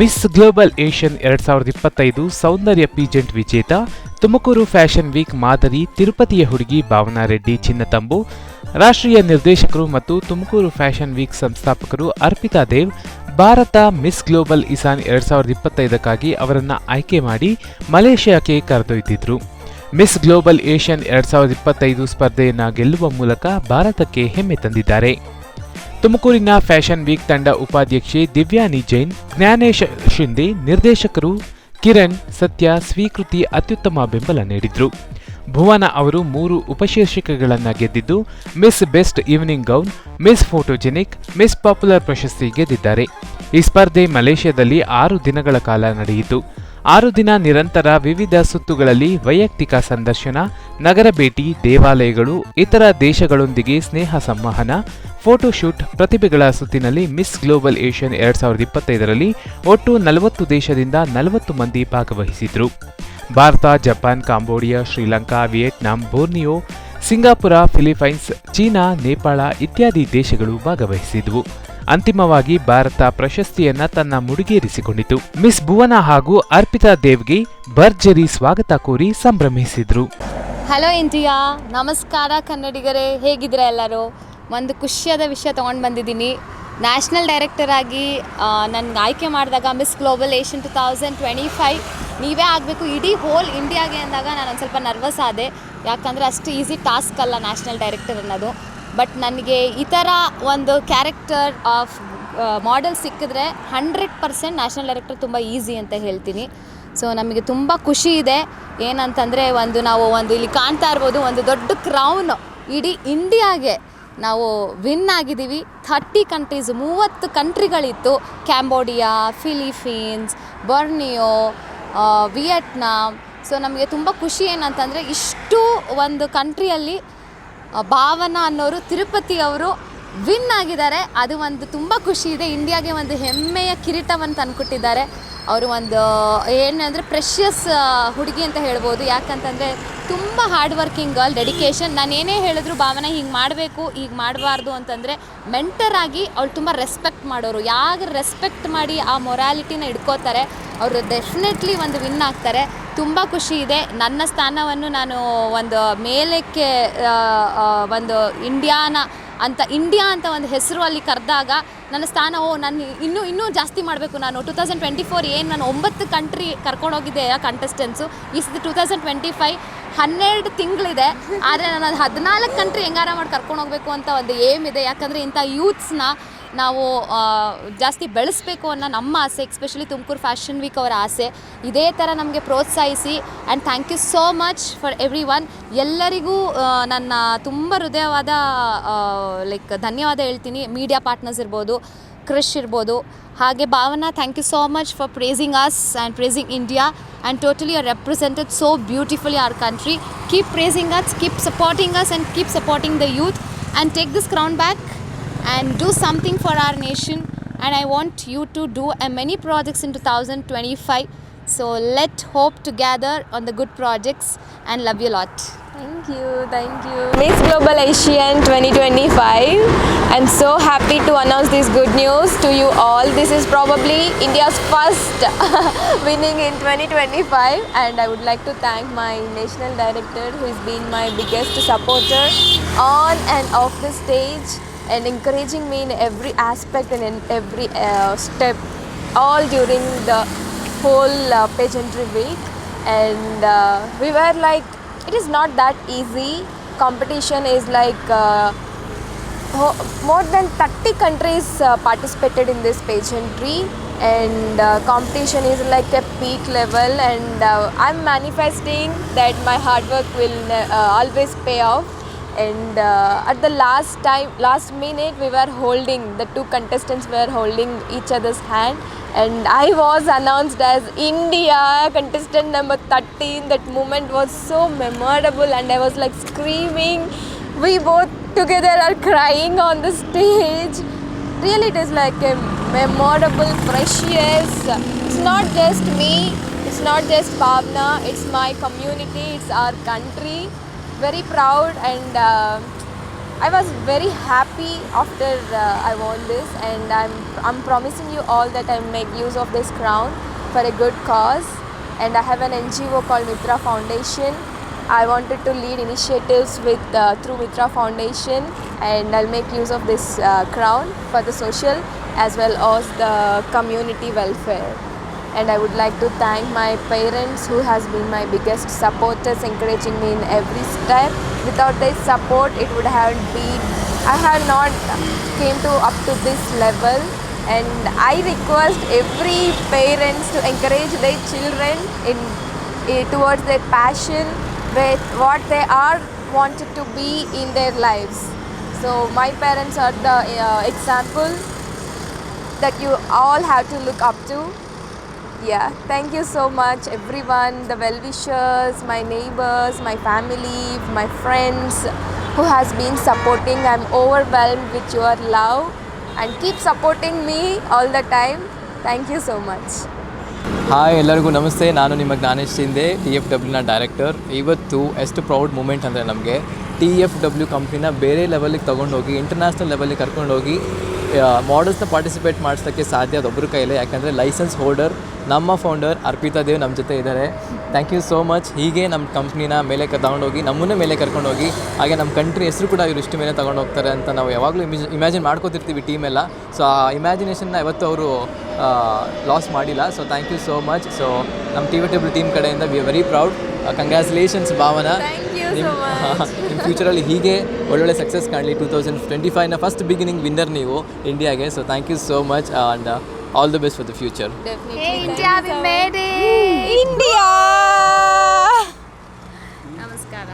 Miss global Asian ಎರಡ್ ಸಾವಿರದ ಇಪ್ಪತ್ತೈದು ಸೌಂದರ್ಯ ಪೀಜೆಂಟ್ ವಿಜೇತ, ತುಮಕೂರು ಫ್ಯಾಷನ್ ವೀಕ್ ಮಾದರಿ ತಿರುಪತಿಯ ಹುಡುಗಿ ಭಾವನಾ ರೆಡ್ಡಿ ಚಿನ್ನತಂಬು ರಾಷ್ಟ್ರೀಯ ನಿರ್ದೇಶಕರು ಮತ್ತು ತುಮಕೂರು ಫ್ಯಾಷನ್ ವೀಕ್ ಸಂಸ್ಥಾಪಕರು ಅರ್ಪಿತಾ ದೇವ್, ಭಾರತ ಮಿಸ್ ಗ್ಲೋಬಲ್ ಇಸಾನ್ ಎರಡ್ ಸಾವಿರದ ಇಪ್ಪತ್ತೈದಕ್ಕಾಗಿ ಅವರನ್ನು ಆಯ್ಕೆ ಮಾಡಿ ಮಲೇಷ್ಯಾಕ್ಕೆ ಕರೆದೊಯ್ದಿದ್ರು. ಮಿಸ್ ಗ್ಲೋಬಲ್ ಏಷ್ಯನ್ ಎರಡ್ ಸಾವಿರದ ಇಪ್ಪತ್ತೈದು ಸ್ಪರ್ಧೆಯನ್ನು ಗೆಲ್ಲುವ ಮೂಲಕ ಭಾರತಕ್ಕೆ ಹೆಮ್ಮೆ ತಂದಿದ್ದಾರೆ. ತುಮಕೂರಿನ ಫ್ಯಾಷನ್ ವೀಕ್ ತಂಡ ಉಪಾಧ್ಯಕ್ಷೆ ದಿವ್ಯಾನಿ ಜೈನ್, ಜ್ಞಾನೇಶ್ ಶಿಂದೆ ನಿರ್ದೇಶಕರು ಕಿರಣ್, ಸತ್ಯ, ಸ್ವೀಕೃತಿ ಅತ್ಯುತ್ತಮ ಬೆಂಬಲ ನೀಡಿದ್ರು. ಭುವನ ಅವರು ಮೂರು ಉಪಶೀರ್ಷಿಕೆಗಳನ್ನು ಗೆದ್ದಿದ್ದು miss best evening gown miss photogenic miss popular ಪ್ರಶಸ್ತಿ ಗೆದ್ದಿದ್ದಾರೆ. ಈ ಸ್ಪರ್ಧೆ ಮಲೇಷ್ಯಾದಲ್ಲಿ ಆರು ದಿನಗಳ ಕಾಲ ನಡೆಯಿತು. ಆರು ದಿನ ನಿರಂತರ ವಿವಿಧ ಸುತ್ತುಗಳಲ್ಲಿ ವೈಯಕ್ತಿಕ ಸಂದರ್ಶನ, ನಗರ ಭೇಟಿ, ದೇವಾಲಯಗಳು, ಇತರ ದೇಶಗಳೊಂದಿಗೆ ಸ್ನೇಹ ಸಂವಹನ ಫೋಟೋಶೂಟ್ ಪ್ರತಿಭೆಗಳ ಸುತ್ತಿನಲ್ಲಿ ಮಿಸ್ ಗ್ಲೋಬಲ್ ಏಷ್ಯನ್ ಎರಡ್ ಸಾವಿರದ ಇಪ್ಪತ್ತೈದರಲ್ಲಿ ಒಟ್ಟು ನಲವತ್ತು ದೇಶದಿಂದ ನಲವತ್ತು ಮಂದಿ ಭಾಗವಹಿಸಿದ್ರು. Bharat, Japan, Cambodia, Sri Lanka, Vietnam, Borneo, Singapore, Philippines, China, Nepal ಇತ್ಯಾದಿ ದೇಶಗಳು ಭಾಗವಹಿಸಿದ್ವು. ಅಂತಿಮವಾಗಿ ಭಾರತ ಪ್ರಶಸ್ತಿಯನ್ನ ತನ್ನ ಮುಡಿಗೇರಿಸಿಕೊಂಡಿತು. ಮಿಸ್ ಭುವನ ಹಾಗೂ ಅರ್ಪಿತಾ ದೇವ್ಗೆ ಭರ್ಜರಿ ಸ್ವಾಗತ ಕೋರಿ ಸಂಭ್ರಮಿಸಿದ್ರು. ಹಲೋ ಇಂಡಿಯಾ ನಮಸ್ಕಾರ ಕನ್ನಡಿಗರೇ, ಹೇಗಿದ್ದೀರಾ ಎಲ್ಲರೂ? ಒಂದು ಖುಷಿಯಾದ ವಿಷಯ ತೊಗೊಂಡು ಬಂದಿದ್ದೀನಿ. ನ್ಯಾಷನಲ್ ಡೈರೆಕ್ಟರ್ ಆಗಿ ನನಗೆ ಆಯ್ಕೆ ಮಾಡಿದಾಗ miss global Asian two thousand twenty five, ನೀವೇ ಆಗಬೇಕು. ಇಡೀ ಹೋಲ್ ಇಂಡಿಯಾಗೆ ಅಂದಾಗ ನಾನು ಒಂದು ಸ್ವಲ್ಪ ನರ್ವಸ್ ಆದೆ. ಯಾಕಂದರೆ ಅಷ್ಟು ಈಸಿ ಟಾಸ್ಕ್ ಅಲ್ಲ ನ್ಯಾಷನಲ್ ಡೈರೆಕ್ಟರ್ ಅನ್ನೋದು. ಬಟ್ ನನಗೆ ಈ ಥರ ಒಂದು ಕ್ಯಾರೆಕ್ಟರ್ ಆಫ್ ಮಾಡೆಲ್ ಸಿಕ್ಕಿದ್ರೆ ಹಂಡ್ರೆಡ್ ಪರ್ಸೆಂಟ್ ನ್ಯಾಷನಲ್ ಡೈರೆಕ್ಟರ್ ತುಂಬ ಈಸಿ ಅಂತ ಹೇಳ್ತೀನಿ. ಸೊ ನಮಗೆ ತುಂಬ ಖುಷಿ ಇದೆ. ಏನಂತಂದರೆ ಒಂದು ನಾವು ಒಂದು ಇಲ್ಲಿ ಕಾಣ್ತಾ ಇರ್ಬೋದು, ಒಂದು ದೊಡ್ಡ ಕ್ರೌನ್ ಇಡೀ ಇಂಡಿಯಾಗೆ ನಾವು ವಿನ್ ಆಗಿದ್ದೀವಿ. ಥರ್ಟಿ ಕಂಟ್ರೀಸ್ ಮೂವತ್ತು ಕಂಟ್ರಿಗಳಿತ್ತು Cambodia Philippines Borneo Vietnam so ನಮಗೆ ತುಂಬ ಖುಷಿ ಏನಂತಂದರೆ ಇಷ್ಟು ಒಂದು ಕಂಟ್ರಿಯಲ್ಲಿ ಭಾವನಾ ಅನ್ನೋರು ತಿರುಪತಿ ಅವರು ವಿನ್ ಆಗಿದ್ದಾರೆ. ಅದು ಒಂದು ತುಂಬ ಖುಷಿ ಇದೆ. ಇಂಡಿಯಾಗೆ ಒಂದು ಹೆಮ್ಮೆಯ ಕಿರೀಟವನ್ನು ತಂದುಕೊಟ್ಟಿದ್ದಾರೆ. ಅವರು ಒಂದು ಏನಂದರೆ ಪ್ರೆಷಿಯಸ್ ಹುಡುಗಿ ಅಂತ ಹೇಳ್ಬೋದು. ಯಾಕಂತಂದರೆ ತುಂಬ ಹಾರ್ಡ್ ವರ್ಕಿಂಗ್ ಗರ್ಲ್ ಡೆಡಿಕೇಶನ್ ನಾನು ಏನೇ ಹೇಳಿದ್ರು ಭಾವನೆ ಹಿಂಗೆ ಮಾಡಬೇಕು, ಹೀಗೆ ಮಾಡಬಾರ್ದು ಅಂತಂದರೆ ಮೆಂಟರ್ ಆಗಿ ಅವಳು ತುಂಬ ರೆಸ್ಪೆಕ್ಟ್ ಮಾಡೋರು. ಯಾರು ರೆಸ್ಪೆಕ್ಟ್ ಮಾಡಿ ಆ ಮೊರಾಲಿಟಿನ ಇಟ್ಕೋತಾರೆ ಅವರು ಡೆಫಿನೆಟ್ಲಿ ಒಂದು ವಿನ್ ಆಗ್ತಾರೆ. ತುಂಬ ಖುಷಿ ಇದೆ. ನನ್ನ ಸ್ಥಾನವನ್ನು ನಾನು ಒಂದು ಮೇಲಕ್ಕೆ ಒಂದು ಇಂಡಿಯಾನ ಅಂತ ಇಂಡಿಯಾ ಅಂತ ಒಂದು ಹೆಸರು ಅಲ್ಲಿ ಕರೆದಾಗ ನನ್ನ ಸ್ಥಾನ, ಓ, ನಾನು ಇನ್ನೂ ಇನ್ನೂ ಜಾಸ್ತಿ ಮಾಡಬೇಕು ನಾನು. ಟೂ ತೌಸಂಡ್ ಟ್ವೆಂಟಿ ಫೋರ್ ಏನು ನಾನು ಒಂಬತ್ತು ಕಂಟ್ರಿ ಕರ್ಕೊಂಡೋಗಿದ್ದೆ ಕಂಟೆಸ್ಟೆನ್ಸು ಈ ಸತಿ ಟೂ ತೌಸಂಡ್ ಟ್ವೆಂಟಿ ಫೈವ್ ಹನ್ನೆರಡು ತಿಂಗಳಿದೆ. ಆದರೆ ನಾನು ಅದು ಹದಿನಾಲ್ಕು ಕಂಟ್ರಿ ಹೆಂಗಾರ ಮಾಡಿ ಕರ್ಕೊಂಡು ಹೋಗಬೇಕು ಅಂತ ಒಂದು ಏಮ್ ಇದೆ. ಯಾಕಂದರೆ ಇಂಥ ಯೂತ್ಸ್ನ ನಾವು ಜಾಸ್ತಿ ಬೆಳೆಸಬೇಕು ಅನ್ನೋ ನಮ್ಮ ಆಸೆ ಎಕ್ಸ್ಪೆಷಲಿ ತುಮಕೂರು ಫ್ಯಾಷನ್ ವೀಕ್ ಅವರ ಆಸೆ, ಇದೇ ಥರ ನಮಗೆ ಪ್ರೋತ್ಸಾಹಿಸಿ and thank you so much for everyone ಎಲ್ಲರಿಗೂ ನನ್ನ ತುಂಬ ಹೃದಯವಾದ ಲೈಕ್ ಧನ್ಯವಾದ ಹೇಳ್ತೀನಿ. ಮೀಡಿಯಾ ಪಾರ್ಟ್ನರ್ಸ್ ಇರ್ಬೋದು ಕ್ರಿಶ್ ಇರ್ಬೋದು. ಹಾಗೆ Bhavana thank you so much for praising us and praising India and totally our represented so beautifully our country keep praising us keep supporting us and keep supporting the youth and take this crown back and do something for our nation and i want you to do many projects in 2025 so let hope together on the good projects and love you a lot Thank you, thank you. Miss Global Asian 2025. I'm so happy to announce this good news to you all. This is probably India's first winning in 2025, and I would like to thank my national director who has been my biggest supporter on and off the stage and encouraging me in every aspect and in every uh, step, all during the whole uh, pageantry week. And uh, we were like, it is not that easy. Competition is like uh, more than 30 countries uh, participated in this pageantry and uh, competition is like a peak level and uh, i'm manifesting that my hard work will uh, always pay off and uh, at the last time last minute we were holding the two contestants were holding each other's hand. And i was announced as india contestant number 13 that moment was so memorable and i was like screaming. We both together are crying on the stage. Really it is like a memorable precious it's not just me it's not just Bhavna it's my community it's our country very proud and uh, I was very happy after uh, I won this, and I'm I'm promising you all that I make use of this crown for a good cause. And I have an NGO called Mitra Foundation. I wanted to lead initiatives with uh, through Mitra Foundation, and I'll make use of this uh, crown for the social as well as the community welfare and I would like to thank my parents who has been my biggest supporters encouraging me in every step. Without their support it would have been I have not came to up to this level. And I request every parents to encourage their children in eh, towards their passion with what they are wanted to be in their lives. So my parents are the uh, example that you all have to look up to yeah thank you so much everyone the well wishers my neighbors my family my friends who has been supporting i'm overwhelmed with your love and keep supporting me all the time thank you so much hi ಎಲ್ಲರಿಗೂ ನಮಸ್ತೆ ನಾನು ನಿಮ್ಮ Gyanesh Shinde T F ಡಬ್ಲ್ಯೂನ director ಇವತ್ತು ಎಷ್ಟು proud moment ಅಂದರೆ ನಮಗೆ T F W ಕಂಪ್ನಿನ ಬೇರೆ ಲೆವೆಲಿಗೆ ತೊಗೊಂಡೋಗಿ ಇಂಟರ್ನ್ಯಾಷನಲ್ ಲೆವೆಲಿಗೆ ಕರ್ಕೊಂಡೋಗಿ ಮಾಡಲ್ಸ್ನ ಪಾರ್ಟಿಸಿಪೇಟ್ ಮಾಡಿಸೋಕ್ಕೆ ಸಾಧ್ಯ ಅದೊಬ್ಬರ ಕೈಲೇ. ಯಾಕಂದರೆ ಲೈಸೆನ್ಸ್ ಹೋಲ್ಡರ್ ನಮ್ಮ ಫೌಂಡರ್ ಅರ್ಪಿತಾ ದೇವ್ ನಮ್ಮ ಜೊತೆ ಇದ್ದಾರೆ ಥ್ಯಾಂಕ್ ಯು ಸೋ ಮಚ್ ಹೀಗೆ ನಮ್ಮ ಕಂಪ್ನಿನ ಮೇಲೆ ತಗೊಂಡೋಗಿ, ನಮ್ಮನ್ನೇ ಮೇಲೆ ಕರ್ಕೊಂಡೋಗಿ, ಹಾಗೆ ನಮ್ಮ ಕಂಟ್ರಿ ಹೆಸರು ಕೂಡ ಇವರು ಇಷ್ಟು ಮೇಲೆ ತಗೊಂಡು ಹೋಗ್ತಾರೆ ಅಂತ ನಾವು ಯಾವಾಗಲೂ ಇಮಿಜ್ ಇಮ್ಯಾಜಿನ್ ಮಾಡ್ಕೋತಿರ್ತೀವಿ ಟೀಮ್ ಎಲ್ಲ. ಸೊ ಆ ಇಮ್ಯಾಜಿನೇಷನ್ನ ಇವತ್ತು ಅವರು ಲಾಸ್ ಮಾಡಿಲ್ಲ. So thank you so much so ನಮ್ಮ ಟಿ ವಿ ಟೇಬಲ್ ಟೀಮ್ ಕಡೆಯಿಂದ we are very proud congratulations Bhavana. ನಿಮ್ಮ ನಿಮ್ಮ ಫ್ಯೂಚರಲ್ಲಿ ಹೀಗೆ ಒಳ್ಳೊಳ್ಳೆ ಸಕ್ಸಸ್ ಕಾಣಲಿ. ಟೂ ತೌಸಂಡ್ ಟ್ವೆಂಟಿ ಫೈವ್ನ ಫಸ್ಟ್ ಬಿಗಿನಿಂಗ್ ವಿನ್ನರ್ ನೀವು ಇಂಡಿಯಾಗೆ so thank you so much and all the best for the future India